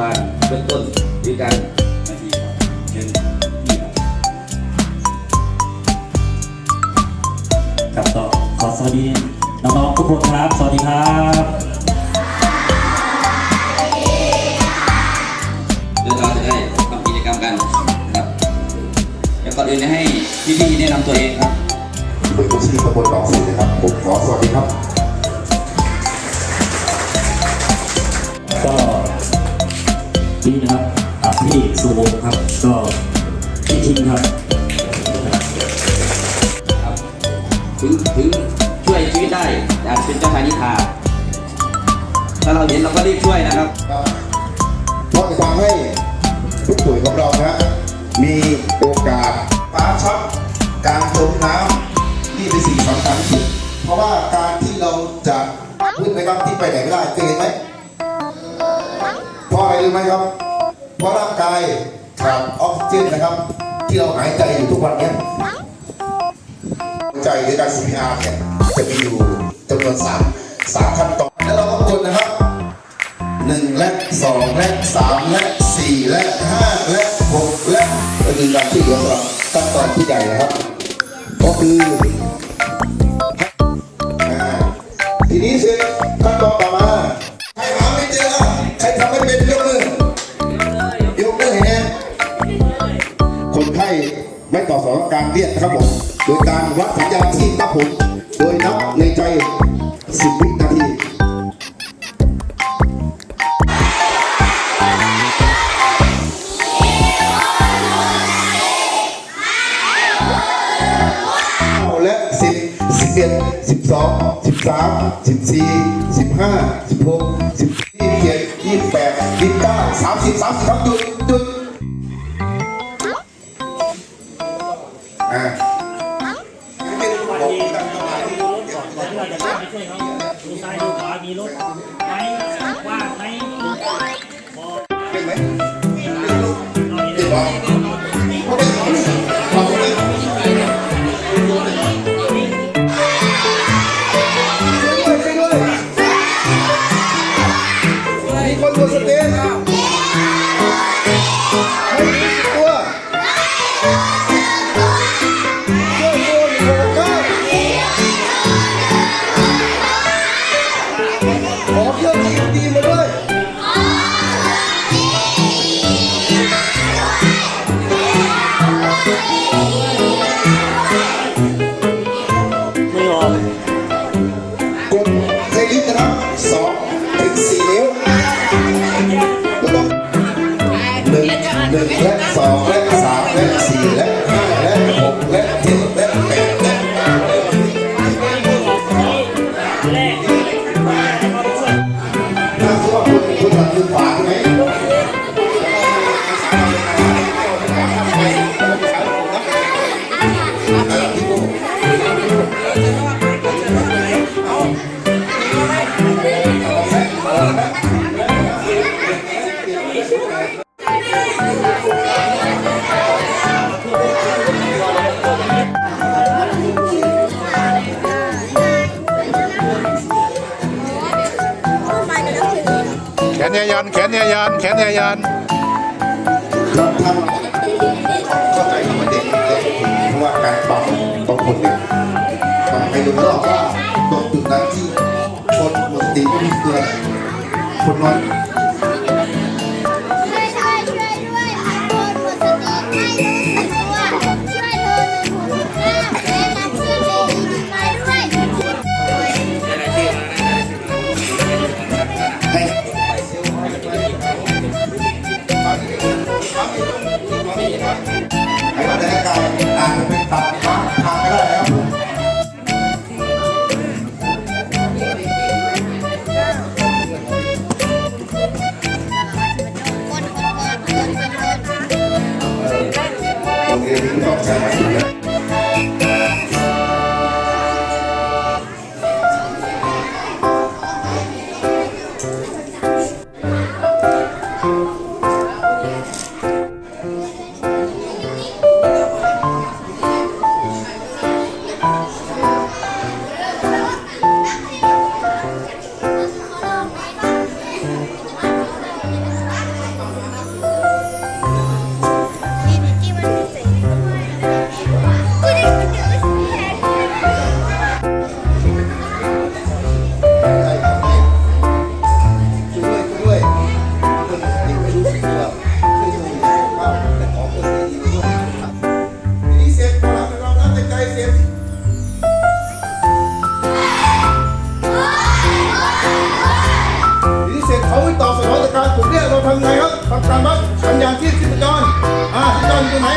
บื้องต้นด้วยการนาทีครับเช่นนี่ครับครับก็ขอสวัสดีน้องๆทุกคนครับ สวัสดีครับเดี๋ยวเราจะได้ทำกิจกรรมกันนะครับเดี๋ยวก่อนอื่นจะให้พี่ๆแนะนำตัวเองครับหน่วยกู้ชีพตำบลหนองสีนะครับผมขอสวัสดีครับก็ นี่นะครับอะพี่สุวงศ์ครับก็พี่ทิงครับครับถึงถึงช่วยชีวิตได้อาจเป็นเจ้าชายนิทราถ้าเราเห็นเราก็รีบช่วยนะครับเพราะจะทำให้ผู้ป่วยของเรานะฮะมีโอกาสฟ้าช็อตการจมน้ำนี่เป็นสิ่งสำคัญที่สุดเพราะว่าการที่เราจะวิ่งไปน้ำที่ไปไหนไม่ได้เคยเห็นไหมเพราะอะไรรู้ไหมครับ เพราะร่างกายขาดออกซิเจนนะครับ ที่เราหายใจอยู่ทุกวันนี้หัวใจหรือการ CPR เนี่ยจะมีอยู่จำนวนสามสามขั้นตอนแล้วเราก็กดนะครับหนึ่งและสองและสามและสี่และห้าและหกและก็คือการที่เหลือสำหรับขั้นตอนที่ใหญ่นะครับ ก็คือทีนี้เสร็จขั้น ยการวัดสัญญาณที่ตับผมโดยนับในใจ 10 วินาทีและสิบสิบเอ็ดสิบสองสิบสามสิบสี่สิบห้าสิบหกสิบยี่สิบเจ็ดยี่สิบแปดยี่สิบเก้าสามสิบสามสิบครับหยุด ไหมเป็นไหมเพราะเป็นของของเป็นช่วยด้วยช่วยด้วยมีคนบนสเตจอ่ะ แขนยายันแขนยายันแขนยายันเราทำเข้าใจคำว่าเด็กเด็กเพราะว่าการปั๊มต้องคนเด็กทำให้รู้รอบว่าตรงจุดนั้นที่คนหมดสติไม่มีเกลือคนน้อย โร ยางชีพสิบจอนอ่าสิบจอนอยู่ไหน